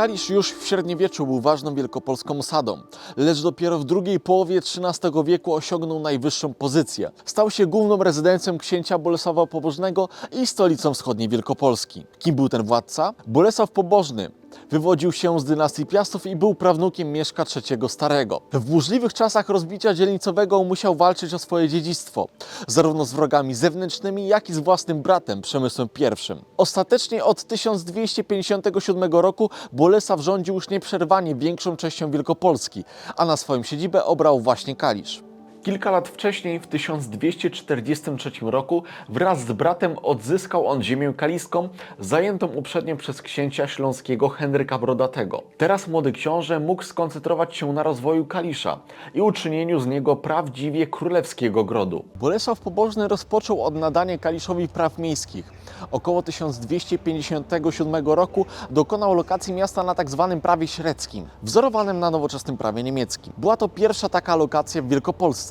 Kalisz już w średniowieczu był ważną wielkopolską osadą, lecz dopiero w drugiej połowie XIII wieku osiągnął najwyższą pozycję. Stał się główną rezydencją księcia Bolesława Pobożnego i stolicą wschodniej Wielkopolski. Kim był ten władca? Bolesław Pobożny wywodził się z dynastii Piastów i był prawnukiem Mieszka III Starego. W burzliwych czasach rozbicia dzielnicowego musiał walczyć o swoje dziedzictwo, zarówno z wrogami zewnętrznymi, jak i z własnym bratem Przemysłem I. Ostatecznie od 1257 roku Bolesław rządził już nieprzerwanie większą częścią Wielkopolski, a na swoją siedzibę obrał właśnie Kalisz. Kilka lat wcześniej, w 1243 roku, wraz z bratem odzyskał on ziemię kaliską, zajętą uprzednio przez księcia śląskiego Henryka Brodatego. Teraz młody książę mógł skoncentrować się na rozwoju Kalisza i uczynieniu z niego prawdziwie królewskiego grodu. Bolesław Pobożny rozpoczął od nadania Kaliszowi praw miejskich. Około 1257 roku dokonał lokacji miasta na tzw. prawie średzkim, wzorowanym na nowoczesnym prawie niemieckim. Była to pierwsza taka lokacja w Wielkopolsce.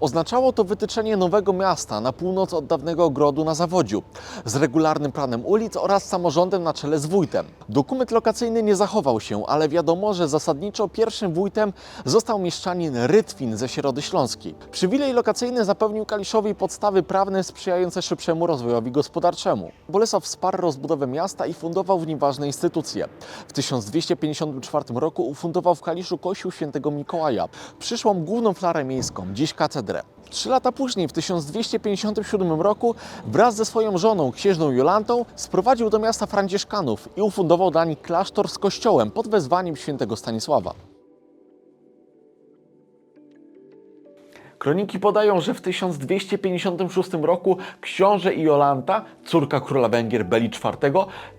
Oznaczało to wytyczenie nowego miasta na północ od dawnego ogrodu na Zawodziu, z regularnym planem ulic oraz samorządem na czele z wójtem. Dokument lokacyjny nie zachował się, ale wiadomo, że zasadniczo pierwszym wójtem został mieszczanin Rytwin ze Środy Śląskiej. Przywilej lokacyjny zapewnił Kaliszowi podstawy prawne sprzyjające szybszemu rozwojowi gospodarczemu. Bolesław wsparł rozbudowę miasta i fundował w nim ważne instytucje. W 1254 roku ufundował w Kaliszu kościół świętego Mikołaja, przyszłą główną flarę miejską, dziś katedrę. Trzy lata później, w 1257 roku, wraz ze swoją żoną, księżną Jolantą, sprowadził do miasta Franciszkanów i ufundował dla nich klasztor z kościołem pod wezwaniem świętego Stanisława. Kroniki podają, że w 1256 roku książę i Jolanta, córka króla Węgier Beli IV,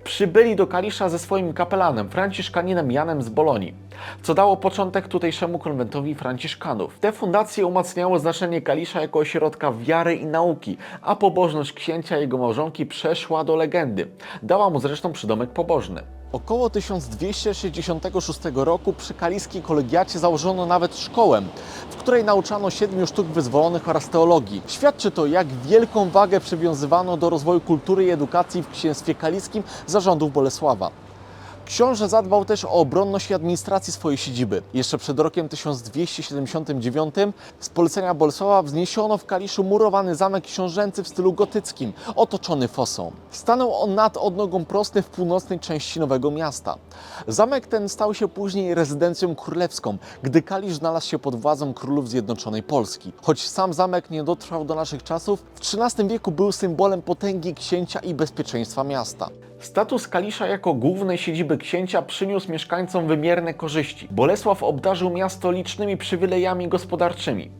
przybyli do Kalisza ze swoim kapelanem, franciszkaninem Janem z Bolonii, co dało początek tutejszemu konwentowi franciszkanów. Te fundacje umacniały znaczenie Kalisza jako ośrodka wiary i nauki, a pobożność księcia i jego małżonki przeszła do legendy. Dała mu zresztą przydomek pobożny. Około 1266 roku przy kaliskiej kolegiacie założono nawet szkołę, w której nauczano siedmiu sztuk wyzwolonych oraz teologii. Świadczy to, jak wielką wagę przywiązywano do rozwoju kultury i edukacji w księstwie kaliskim zarządów Bolesława. Książę zadbał też o obronność i administrację swojej siedziby. Jeszcze przed rokiem 1279 z polecenia Bolesława wzniesiono w Kaliszu murowany zamek książęcy w stylu gotyckim, otoczony fosą. Stanął on nad odnogą prostym w północnej części Nowego Miasta. Zamek ten stał się później rezydencją królewską, gdy Kalisz znalazł się pod władzą królów Zjednoczonej Polski. Choć sam zamek nie dotrwał do naszych czasów, w XIII wieku był symbolem potęgi księcia i bezpieczeństwa miasta. Status Kalisza jako głównej siedziby księcia przyniósł mieszkańcom wymierne korzyści. Bolesław obdarzył miasto licznymi przywilejami gospodarczymi.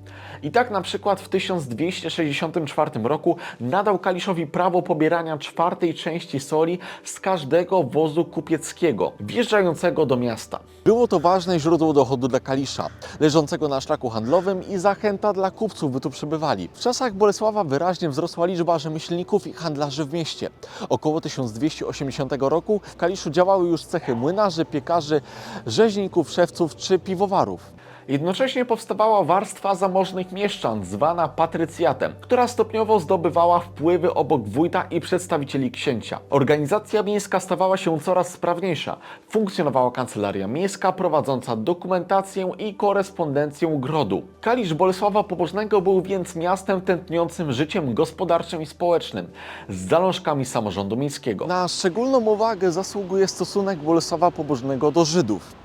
I tak na przykład w 1264 roku nadał Kaliszowi prawo pobierania czwartej części soli z każdego wozu kupieckiego wjeżdżającego do miasta. Było to ważne źródło dochodu dla Kalisza, leżącego na szlaku handlowym i zachęta dla kupców, by tu przybywali. W czasach Bolesława wyraźnie wzrosła liczba rzemieślników i handlarzy w mieście. Około 1280 roku w Kaliszu działały już cechy młynarzy, piekarzy, rzeźników, szewców czy piwowarów. Jednocześnie powstawała warstwa zamożnych mieszczan, zwana patrycjatem, która stopniowo zdobywała wpływy obok wójta i przedstawicieli księcia. Organizacja miejska stawała się coraz sprawniejsza. Funkcjonowała kancelaria miejska prowadząca dokumentację i korespondencję grodu. Kalisz Bolesława Pobożnego był więc miastem tętniącym życiem gospodarczym i społecznym, z zalążkami samorządu miejskiego. Na szczególną uwagę zasługuje stosunek Bolesława Pobożnego do Żydów.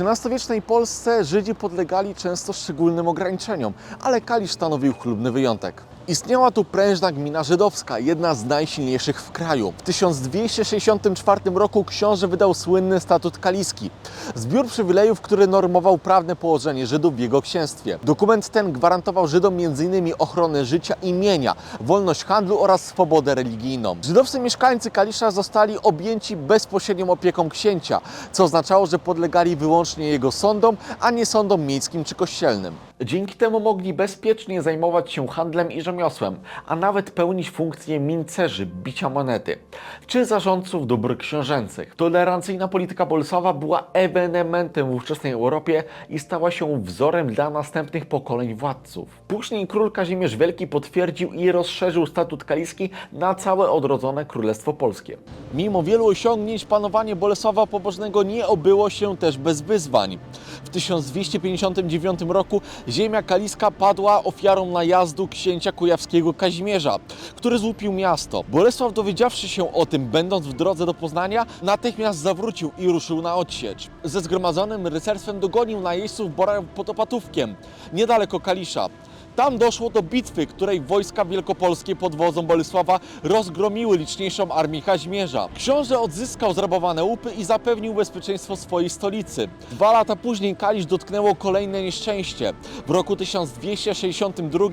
XIII-wiecznej Polsce Żydzi podlegali często szczególnym ograniczeniom, ale Kalisz stanowił chlubny wyjątek. Istniała tu prężna gmina żydowska, jedna z najsilniejszych w kraju. W 1264 roku książę wydał słynny statut kaliski, zbiór przywilejów, który normował prawne położenie Żydów w jego księstwie. Dokument ten gwarantował Żydom m.in. ochronę życia i mienia, wolność handlu oraz swobodę religijną. Żydowscy mieszkańcy Kalisza zostali objęci bezpośrednią opieką księcia, co oznaczało, że podlegali wyłącznie jego sądom, a nie sądom miejskim czy kościelnym. Dzięki temu mogli bezpiecznie zajmować się handlem i rzemiosłem, a nawet pełnić funkcję mincerzy, bicia monety, czy zarządców dóbr książęcych. Tolerancyjna polityka Bolesława była ewenementem w ówczesnej Europie i stała się wzorem dla następnych pokoleń władców. Później król Kazimierz Wielki potwierdził i rozszerzył statut kaliski na całe odrodzone Królestwo Polskie. Mimo wielu osiągnięć, panowanie Bolesława Pobożnego nie obyło się też bez wyzwań. W 1259 roku ziemia kaliska padła ofiarą najazdu księcia kujawskiego Kazimierza, który złupił miasto. Bolesław dowiedziawszy się o tym, będąc w drodze do Poznania, natychmiast zawrócił i ruszył na odsiecz. Ze zgromadzonym rycerstwem dogonił najeźdźców Bora pod Opatówkiem, niedaleko Kalisza. Tam doszło do bitwy, której wojska wielkopolskie pod wodzą Bolesława rozgromiły liczniejszą armię Kazimierza. Książę odzyskał zrabowane łupy i zapewnił bezpieczeństwo swojej stolicy. Dwa lata później Kalisz dotknęło kolejne nieszczęście. W roku 1262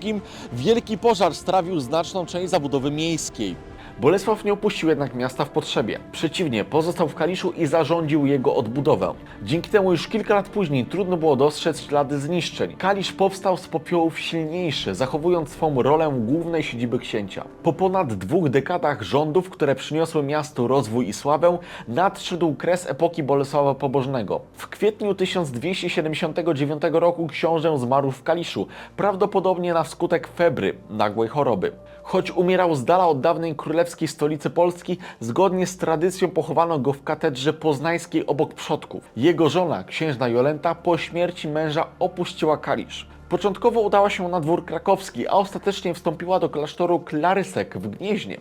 wielki pożar strawił znaczną część zabudowy miejskiej. Bolesław nie opuścił jednak miasta w potrzebie. Przeciwnie, pozostał w Kaliszu i zarządził jego odbudowę. Dzięki temu już kilka lat później trudno było dostrzec ślady zniszczeń. Kalisz powstał z popiołów silniejszy, zachowując swą rolę głównej siedziby księcia. Po ponad dwóch dekadach rządów, które przyniosły miastu rozwój i sławę, nadszedł kres epoki Bolesława Pobożnego. W kwietniu 1279 roku książę zmarł w Kaliszu, prawdopodobnie na skutek febry, nagłej choroby. Choć umierał z dala od dawnej królewskiej stolicy Polski, zgodnie z tradycją pochowano go w katedrze poznańskiej obok przodków. Jego żona, księżna Jolenta, po śmierci męża opuściła Kalisz. Początkowo udała się na dwór krakowski, a ostatecznie wstąpiła do klasztoru Klarysek w Gnieźnie,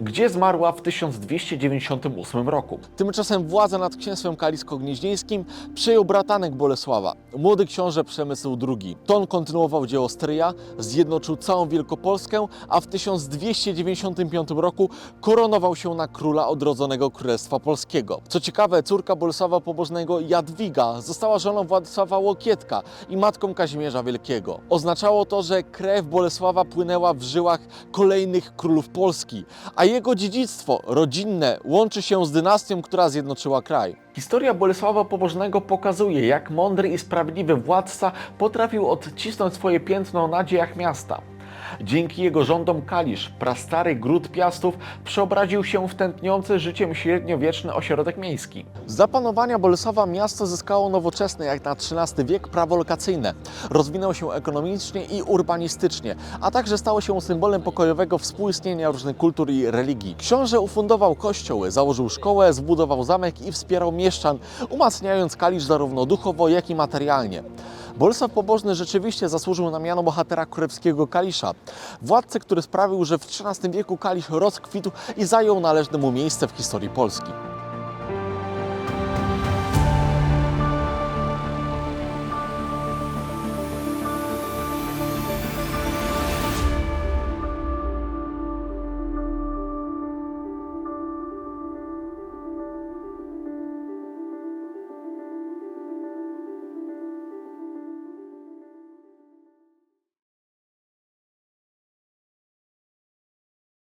gdzie zmarła w 1298 roku. Tymczasem władzę nad księstwem kalisko-gnieźnieńskim przejął bratanek Bolesława, młody książę Przemysł II. To on kontynuował dzieło stryja, zjednoczył całą Wielkopolskę, a w 1295 roku koronował się na króla odrodzonego Królestwa Polskiego. Co ciekawe, córka Bolesława Pobożnego Jadwiga została żoną Władysława Łokietka i matką Kazimierza Wielkiego. Oznaczało to, że krew Bolesława płynęła w żyłach kolejnych królów Polski, a jego dziedzictwo rodzinne łączy się z dynastią, która zjednoczyła kraj. Historia Bolesława Pobożnego pokazuje, jak mądry i sprawiedliwy władca potrafił odcisnąć swoje piętno na dziejach miasta. Dzięki jego rządom Kalisz, prastary gród Piastów, przeobraził się w tętniący życiem średniowieczny ośrodek miejski. Za panowania Bolesława miasto zyskało nowoczesne, jak na XIII wiek, prawo lokacyjne. Rozwinęło się ekonomicznie i urbanistycznie, a także stało się symbolem pokojowego współistnienia różnych kultur i religii. Książę ufundował kościoły, założył szkołę, zbudował zamek i wspierał mieszczan, umacniając Kalisz zarówno duchowo, jak i materialnie. Bolesław Pobożny rzeczywiście zasłużył na miano bohatera królewskiego Kalisza. Władcę, który sprawił, że w XIII wieku Kalisz rozkwitł i zajął należne mu miejsce w historii Polski.